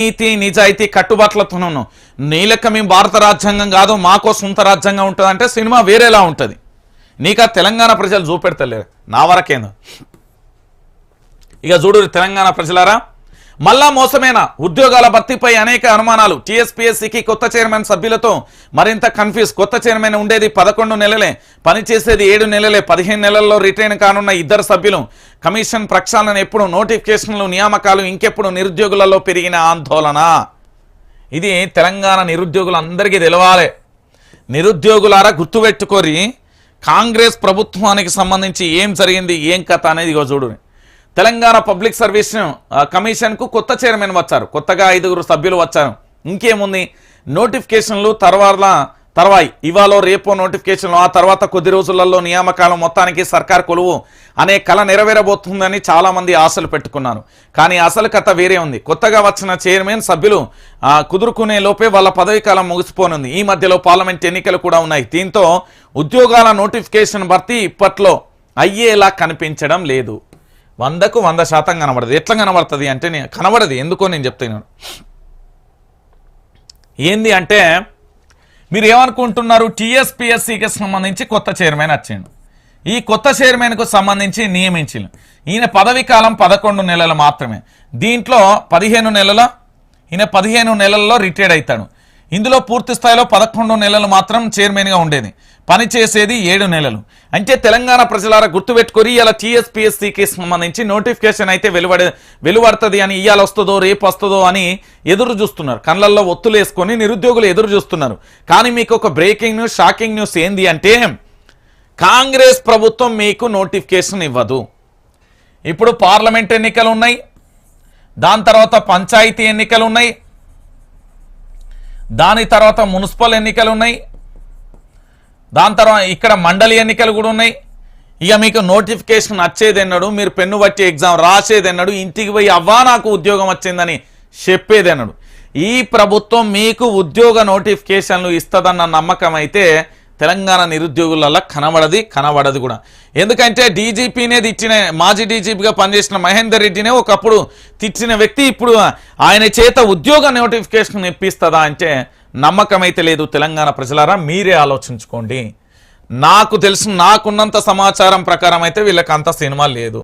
నీతి నిజాయితీ కట్టుబాట్లతోనూ నీ లెక్క మేము భారత రాజ్యాంగం కాదు మాకో సొంత రాజ్యాంగం ఉంటుంది అంటే సినిమా వేరేలా ఉంటుంది. నీకా తెలంగాణ ప్రజలు చూపెడతలేరు. నా వరకేందో. ఇక చూడు తెలంగాణ ప్రజలారా మళ్ళా మోసమేనా ఉద్యోగాల భర్తీపై అనేక అనుమానాలు. టీఎస్పీఎస్సీకి కొత్త చైర్మన్ సభ్యులతో మరింత కన్ఫ్యూజ్. కొత్త చైర్మన్ ఉండేది పదకొండు నెలలే. పనిచేసేది ఏడు నెలలే. పదిహేను నెలల్లో రిటైన్ కానున్న ఇద్దరు సభ్యులు కమిషన్ ప్రక్షాళన ఎప్పుడు నోటిఫికేషన్లు నియామకాలు ఇంకెప్పుడు నిరుద్యోగులలో పెరిగిన ఆందోళన. ఇది తెలంగాణ నిరుద్యోగులందరికీ తెలవాలి. నిరుద్యోగులారా గుర్తుపెట్టుకోరి కాంగ్రెస్ ప్రభుత్వానికి సంబంధించి ఏం జరిగింది ఏం కథ అనేది ఇగో చూడండి తెలంగాణ పబ్లిక్ సర్వీస్ కమిషన్కు కొత్త చైర్మన్ వచ్చారు. కొత్తగా ఐదుగురు సభ్యులు వచ్చారు. ఇంకేముంది? నోటిఫికేషన్లు తర్వాత తర్వాయి. ఇవాళ రేపో నోటిఫికేషన్లు. ఆ తర్వాత కొద్ది రోజులలో నియామకాలం మొత్తానికి సర్కార్ కొలువు అనే కళ నెరవేరబోతుందని చాలామంది ఆశలు పెట్టుకున్నారు. కానీ అసలు కథ వేరే ఉంది. కొత్తగా వచ్చిన చైర్మన్ సభ్యులు కుదురుకునే లోపే వాళ్ళ పదవి కాలం ముగిసిపోనుంది. ఈ మధ్యలో పార్లమెంట్ ఎన్నికలు కూడా ఉన్నాయి. దీంతో ఉద్యోగాల నోటిఫికేషన్ భర్తీ ఇప్పట్లో అయ్యేలా కనిపించడం లేదు. వందకు వంద శాతం కనబడదు. ఎట్లా కనబడుతుంది అంటే నేను కనబడదు. ఎందుకో నేను చెప్తున్నాను. ఏంది అంటే మీరు ఏమనుకుంటున్నారు? టీఎస్పిఎస్సికి సంబంధించి కొత్త చైర్మన్ వచ్చిండు. ఈ కొత్త చైర్మన్కు సంబంధించి నియమించిండు. ఈయన పదవి కాలం పదకొండు నెలలు మాత్రమే. దీంట్లో పదిహేను నెలల ఈయన పదిహేను నెలల్లో రిటైర్డ్ అవుతాడు. ఇందులో పూర్తి స్థాయిలో పదకొండు నెలలు మాత్రం చైర్మన్గా ఉండేది. పని చేసేది ఏడు నెలలు. అంటే తెలంగాణ ప్రజలారా గుర్తుపెట్టుకొని ఇలా టీఎస్పీఎస్సీకి సంబంధించి నోటిఫికేషన్ అయితే వెలువడే వెలువడుతుంది అని ఇవాళ వస్తుందో రేపు వస్తుందో అని ఎదురు చూస్తున్నారు. కళ్ళల్లో ఒత్తులేసుకొని నిరుద్యోగులు ఎదురు చూస్తున్నారు. కానీ మీకు ఒక బ్రేకింగ్ న్యూస్ షాకింగ్ న్యూస్ ఏంది అంటే కాంగ్రెస్ ప్రభుత్వం మీకు నోటిఫికేషన్ ఇవ్వదు. ఇప్పుడు పార్లమెంట్ ఎన్నికలు ఉన్నాయి. దాని తర్వాత పంచాయతీ ఎన్నికలు ఉన్నాయి. దాని తర్వాత మున్సిపల్ ఎన్నికలు ఉన్నాయి. దాని తర్వాత ఇక్కడ మండలి ఎన్నికలు కూడా ఉన్నాయి. ఇక మీకు నోటిఫికేషన్ వచ్చేదన్నాడు మీరు పెన్ను బట్టి ఎగ్జామ్ రాసేదన్నాడు ఇంటికి పోయి అవ్వా నాకు ఉద్యోగం వచ్చిందని చెప్పేదన్నాడు ఈ ప్రభుత్వం మీకు ఉద్యోగ నోటిఫికేషన్లు ఇస్తుందన్న నమ్మకం అయితే తెలంగాణ నిరుద్యోగులలో కనబడది కనబడదు కూడా. ఎందుకంటే డీజీపీనే తిట్టిన మాజీ డీజీపీగా పనిచేసిన మహేందర్ రెడ్డినే ఒకప్పుడు తిట్టిన వ్యక్తి ఇప్పుడు ఆయన చేత ఉద్యోగ నోటిఫికేషన్ ఇప్పిస్తుందా అంటే నమ్మకం అయితే లేదు తెలంగాణ ప్రజలారా మీరే ఆలోచించుకోండి. నాకు తెలుసు నాకున్నంత సమాచారం ప్రకారం అయితే వీళ్ళకి అంత సినిమా లేదు.